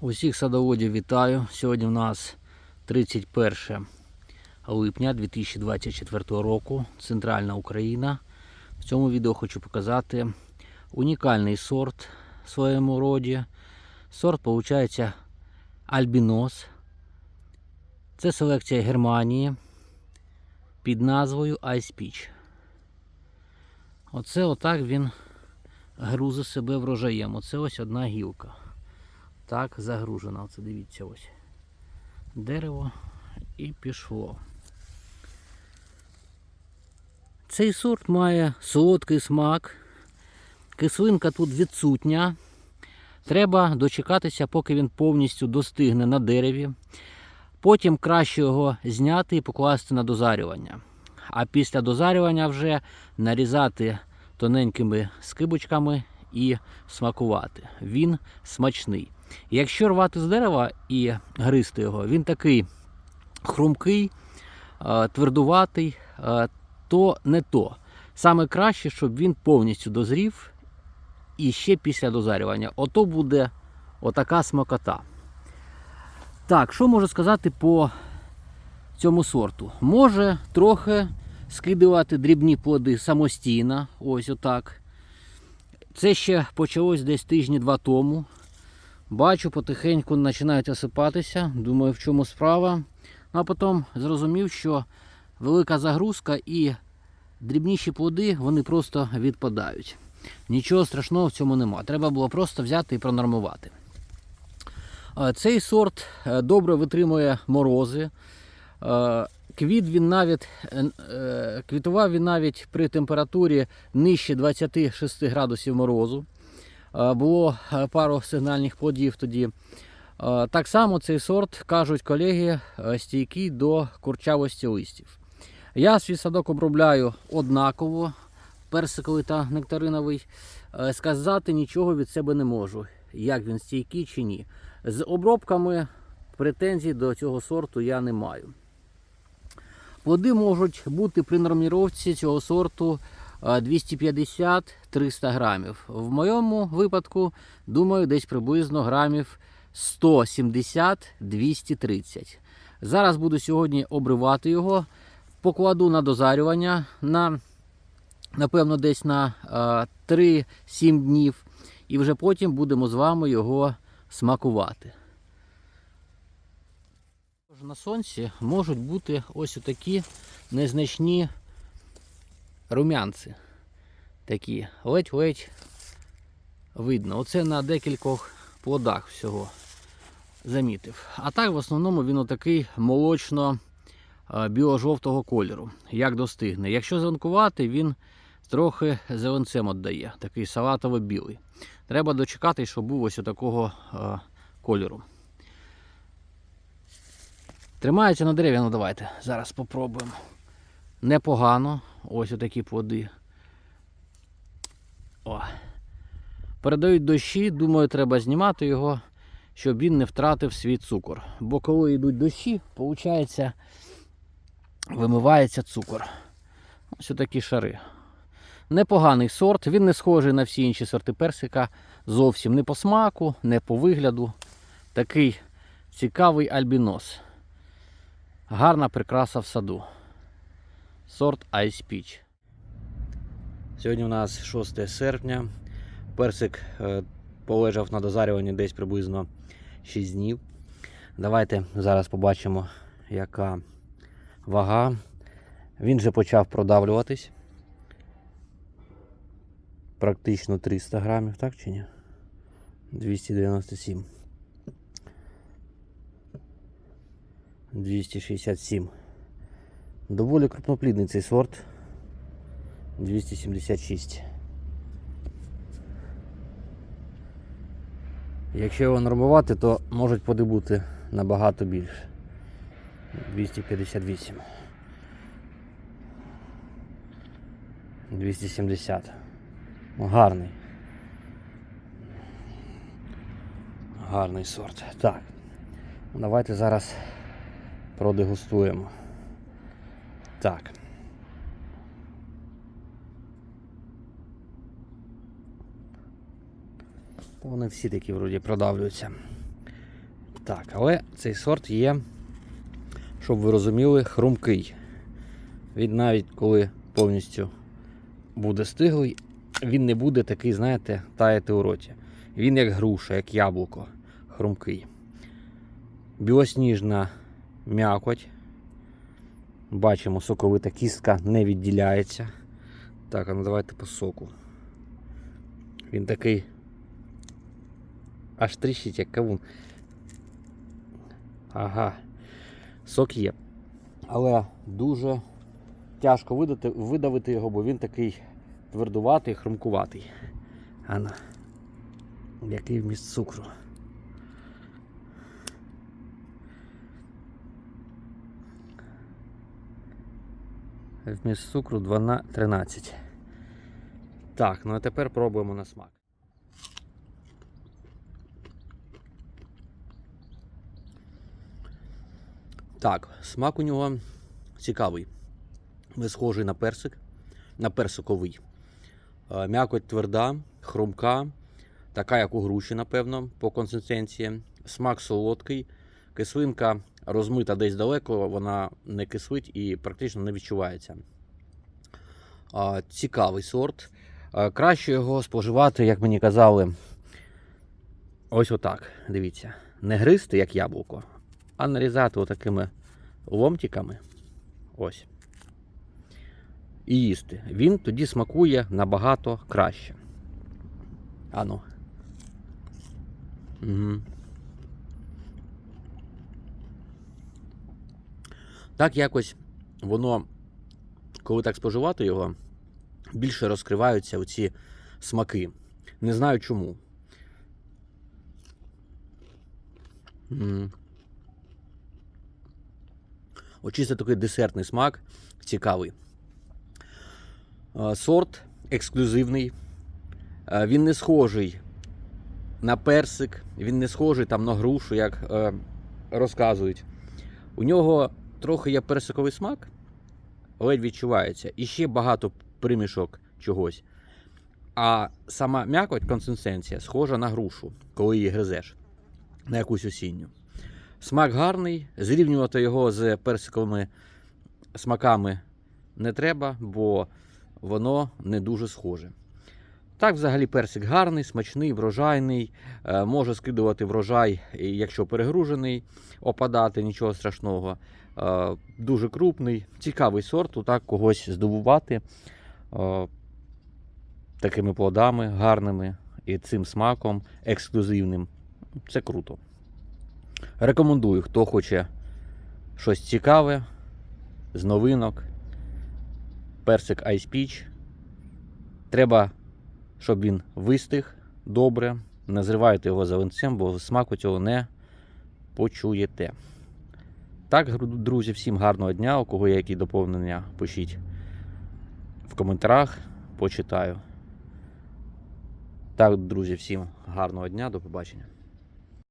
Усіх садоводів вітаю. Сьогодні у нас 31 липня 2024 року, Центральна Україна. В цьому відео хочу показати унікальний сорт в своєму роді. Сорт виходить Альбінос. Це селекція Германії під назвою Ice Peach. Оце отак він грузить себе врожаєм. Оце ось одна гілка. Так, загружена. Оце дивіться ось. Дерево і пішло. Цей сорт має солодкий смак. Кислинка тут відсутня. Треба дочекатися, поки він повністю достигне на дереві. Потім краще його зняти і покласти на дозарювання. А після дозарювання вже нарізати тоненькими скибочками і смакувати. Він смачний. Якщо рвати з дерева і гризти його, він такий хрумкий, е, твердуватий, е, то не то. Саме краще, щоб він повністю дозрів і ще після дозарювання. Ото буде отака смакота. Так, що можу сказати по цьому сорту? Може трохи скидувати дрібні плоди самостійно, ось отак. Це ще почалось десь тижні-два тому. Бачу, потихеньку починають осипатися. Думаю, в чому справа. А потім зрозумів, що велика загрузка і дрібніші плоди вони просто відпадають. Нічого страшного в цьому нема. Треба було просто взяти і пронормувати. Е, Цей сорт е, добре витримує морози. Е, Квіт він навіть квітував він навіть при температурі нижче 26 градусів морозу. Е, Було е, пару сигнальних плодів тоді. Е, Так само цей сорт, кажуть колеги, стійкий до курчавості листів. Я свій садок обробляю однаково, персиковий та нектариновий. Сказати нічого від себе не можу, як він стійкий чи ні. З обробками претензій до цього сорту я не маю. Плоди можуть бути при норміровці цього сорту 250-300 грамів. В моєму випадку, думаю, десь приблизно грамів 170-230. Зараз буду сьогодні обривати його, покладу на дозарювання на, напевно, десь на е, 3-7 днів. І вже потім будемо з вами його смакувати. На сонці можуть бути ось такі незначні рум'янці. Такі ледь-ледь видно. Оце на декількох плодах всього замітив. А так в основному він отакий молочно е, біло-жовтого кольору, як достигне. Якщо зеленкувати, він трохи зеленцем віддає, такий салатово-білий. Треба дочекати, щоб був ось такого е, кольору. Тримається на дереві, ну давайте. Зараз спробуємо. Непогано. Ось отакі плоди. О. Передають дощі, думаю, треба знімати його, щоб він не втратив свій цукор. Бо коли йдуть дощі, виходить, вимивається цукор. Ось такі шари. Непоганий сорт, він не схожий на всі інші сорти персика. Зовсім не по смаку, не по вигляду. Такий цікавий альбінос. Гарна прикраса в саду. Сорт Ice Peach. Сьогодні у нас 6 серпня. Персик е, полежав на дозарюванні десь приблизно 6 днів. Давайте зараз побачимо, яка вага. Він вже почав продавлюватись. Практично 300 грамів, так чи ні? 297. 267. Доволі крупноплідний цей сорт. 276. Якщо його нормувати, то можуть плоди набагато більше. 258. 270. Ну, Гарний. Гарний сорт. Так. Давайте зараз продегустуємо. Так. Вони всі такі вроді продавлюються. Так, але цей сорт є, щоб ви розуміли, хрумкий. Він навіть коли повністю буде стиглий, він не буде такий, знаєте, таяти у роті. Він як груша, як яблуко, хрумкий. Білосніжна м'якоть. Бачимо, соковита кістка не відділяється. Так, а ну давайте по соку. Він такий. Аж тріщить, як кавун. Ага. Сок є. Але дуже тяжко видати, видавити його, бо він такий твердуватий, хрумкуватий. Ано. Який вміст цукру. Вміст цукру 2 на 13. Так, ну а тепер пробуємо на смак. Так, смак у нього цікавий. Не схожий на персик, на персиковий. Е, М'якоть тверда, хрумка, така, як у груші, напевно, по консистенції. Смак солодкий, кислинка розмита десь далеко, вона не кислить і практично не відчувається. Цікавий сорт. Краще його споживати, як мені казали, ось отак. Дивіться. Не гризти, як яблуко, а нарізати отакими ломтиками. Ось. І їсти. Він тоді смакує набагато краще. Ану. Угу. Так якось воно, коли так споживати його, більше розкриваються оці смаки. Не знаю чому. М. Такий десертний смак, цікавий. Е, Сорт ексклюзивний. Е, Він не схожий на персик, він не схожий там на грушу, як е, розказують. У нього трохи є персиковий смак, ледь відчувається. І ще багато примішок чогось. А сама м'якоть, консистенція, схожа на грушу, коли її гризеш на якусь осінню. Смак гарний, зрівнювати його з персиковими смаками не треба, бо воно не дуже схоже. Так, взагалі, персик гарний, смачний, врожайний. Е, Може скидувати врожай, якщо перегружений, опадати, нічого страшного. Е, Дуже крупний, цікавий сорт, отак когось здивувати е, такими плодами гарними і цим смаком ексклюзивним. Це круто. Рекомендую, хто хоче щось цікаве з новинок. Персик Ice Peach. Треба щоб він вистиг добре. Не зривайте його зеленцем, бо смаку цього не почуєте. Так, друзі, всім гарного дня. У кого є які доповнення, пишіть в коментарях, почитаю. Так, друзі, всім гарного дня, до побачення.